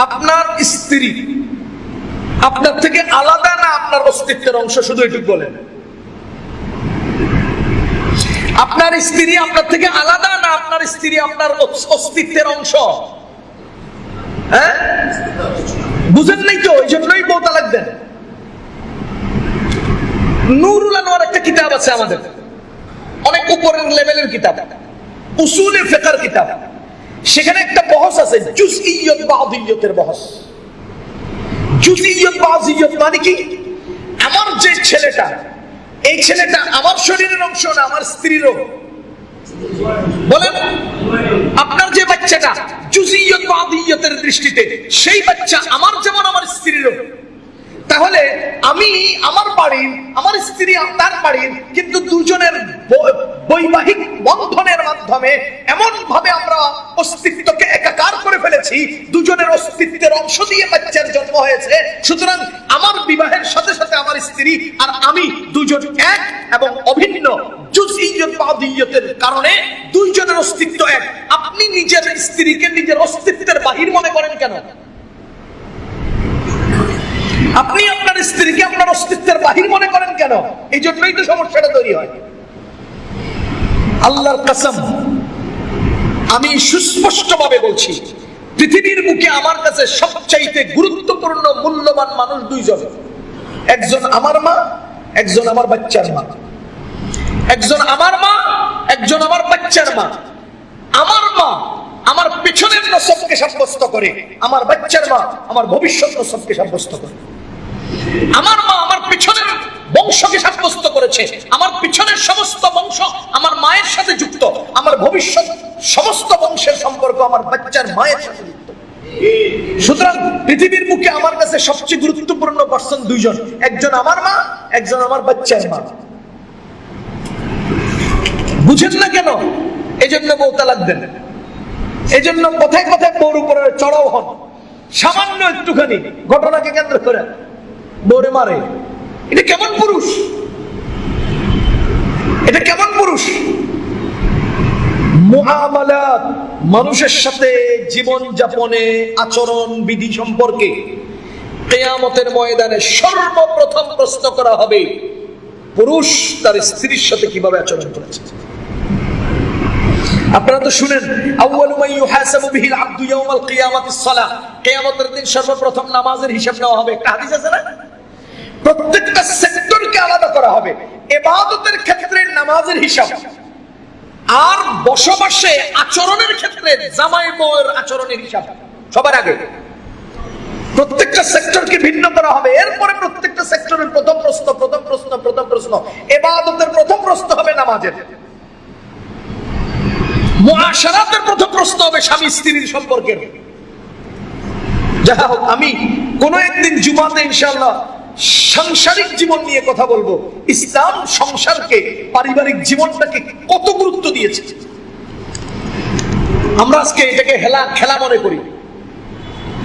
আপনার স্ত্রী, আপনার থেকে আলাদা না আপনার অস্তিত্বের অংশ, শুধু এটুকু বলেন। আপনার স্ত্রী আপনার থেকে আলাদা না আপনার স্ত্রী আপনার অস্তিত্বের অংশ? হ্যাঁ? বুঝেন নাই তো ওই জন্যই বউ তালাক দেন। নুরুল আনোয়ার একটা কিতাব আছে আমাদের। অনেক উপরের লেভেলের কিতাব। উসুলে ফেকার কিতাব। সেখানে একটা বহস আছে বহস। মানে কি? আমার যে ছেলেটা, এই ছেলেটা আমার শরীরের অংশ না, আমার স্ত্রীরও বলেন, আপনার যে বাচ্চাটা জুজিয়ত বাদিয়তের দৃষ্টিতে, সেই বাচ্চা আমার যেমন আমার স্ত্রীরও তাহলে আমি আমার বাড়ির, আমার স্ত্রী তার বাড়ির, কিন্তু দুজনের বৈবাহিক বন্ধনের মাধ্যমে এমন ভাবে অস্তিত্বকে একাকার করে ফেলেছি। দুজনের অস্তিত্বের অংশ দিয়ে বাচ্চার জন্ম হয়েছে। সুতরাং আমার বিবাহের সাথে সাথে আমার স্ত্রী আর আমি দুজন এক এবং অভিন্ন কারণে দুইজনের অস্তিত্ব এক। আপনি নিজের স্ত্রীকে নিজের অস্তিত্বের বাহির মনে করেন কেন? আপনি আপনার স্ত্রীকে আপনার অস্তিত্বের বাহির মনে করেন কেন? এই জন্যই তো সমস্যাটা তৈরি হয়। আল্লাহর কসম আমি সুস্পষ্টভাবে বলছি, পৃথিবীর মুখে আমার কাছে সবচাইতে গুরুত্বপূর্ণ, মূল্যবান মানুষ দুইজন। একজন আমার মা, একজন আমার বাচ্চার মা। একজন আমার মা, একজন আমার বাচ্চার মা। আমার মা আমার পেছনের নসবকে সাব্যস্ত করে, আমার বাচ্চার মা আমার ভবিষ্যৎ নসবকে সাব্যস্ত করে। আমার মা আমার পিছনের বংশকে সাব্যস্ত করেছে। আমার পিছনের সমস্ত বংশ আমার মায়ের সাথে যুক্ত। আমার ভবিষ্যৎ সমস্ত বংশের সম্পর্ক আমার বাচ্চার মায়ের সাথে সুতরাং পৃথিবীর মুখে আমার কাছে সবচেয়ে গুরুত্বপূর্ণ পার্সন দুইজন। একজন আমার মা, একজন আমার বাচ্চার মা। বুঝেন না কেন? এই জন্য বউ তালাক দেন এই জন্য কথায় কথায় বউর উপরে চড়াও হন। সামান্য একটুখানি ঘটনাকে কেন্দ্র করে। বউরে মারে। এটা কেমন পুরুষ? এটা কেমন পুরুষ? মুআমালাত মানুষের সাথে জীবন যাপনে আচরণ, বিধি সম্পর্কে কেয়ামতের ময়দানে সর্বপ্রথম প্রশ্ন করা হবে, পুরুষ তার স্ত্রীর সাথে কীভাবে আচরণ করেছে? আপনারা তো শুনেন, আউয়ালু মান ইউহাসাবু বিহিল আবদু ইয়াউমাল কিয়ামাতিস সালাহ। কিয়ামতের দিন সর্বপ্রথম নামাজের হিসাব নেওয়া হবে। একটা হাদিস আছে না? প্রত্যেকটা সেক্টরকে আলাদা করা হবে। ইবাদতের ক্ষেত্রে নামাজের হিসাব। আর বসবাসে আচরণের ক্ষেত্রে জামাই আচরণের হিসাব। সবার আগে। প্রত্যেকটা সেক্টরকে ভিন্ন করা হবে। এরপরে প্রত্যেকটা সেক্টরের প্রথম প্রশ্ন প্রথম প্রশ্ন প্রথম প্রশ্ন। এবাদতের প্রথম প্রশ্ন হবে নামাজের। মুআশারাতের প্রথম প্রশ্ন হবে স্বামী স্ত্রীর সম্পর্কের। যাই হোক, আমি কোন একদিন জুমাতে ইনশাআল্লাহ সাংসারিক জীবন নিয়ে কথা বলব। ইসলাম সংসারকে, পারিবারিক জীবনটাকে কত গুরুত্ব দিয়েছে? আমরা আজকে এটাকে হেলা, খেলা মনে করি।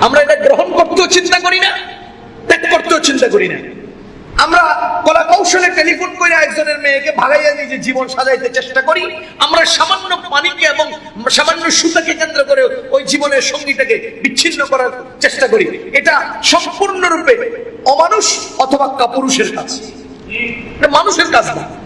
আমরা এটা গ্রহণ করতেও চিন্তা করি না, ত্যাগ করতেও চিন্তা করি না। আমরা কলা কৌশলে টেলিফোন করে একজনের মেয়েকে ভাগাইয়া নিজে জীবন সাজাইতে চেষ্টা করি, আমরা সামান্য পানিকে এবং সামান্য সুতাকে কেন্দ্র করে ওই জীবনের সঙ্গীটাকে বিচ্ছিন্ন করার চেষ্টা করি। এটা সম্পূর্ণরূপে অমানুষ অথবা কাপুরুষের কাজ। মানুষের কাজ না।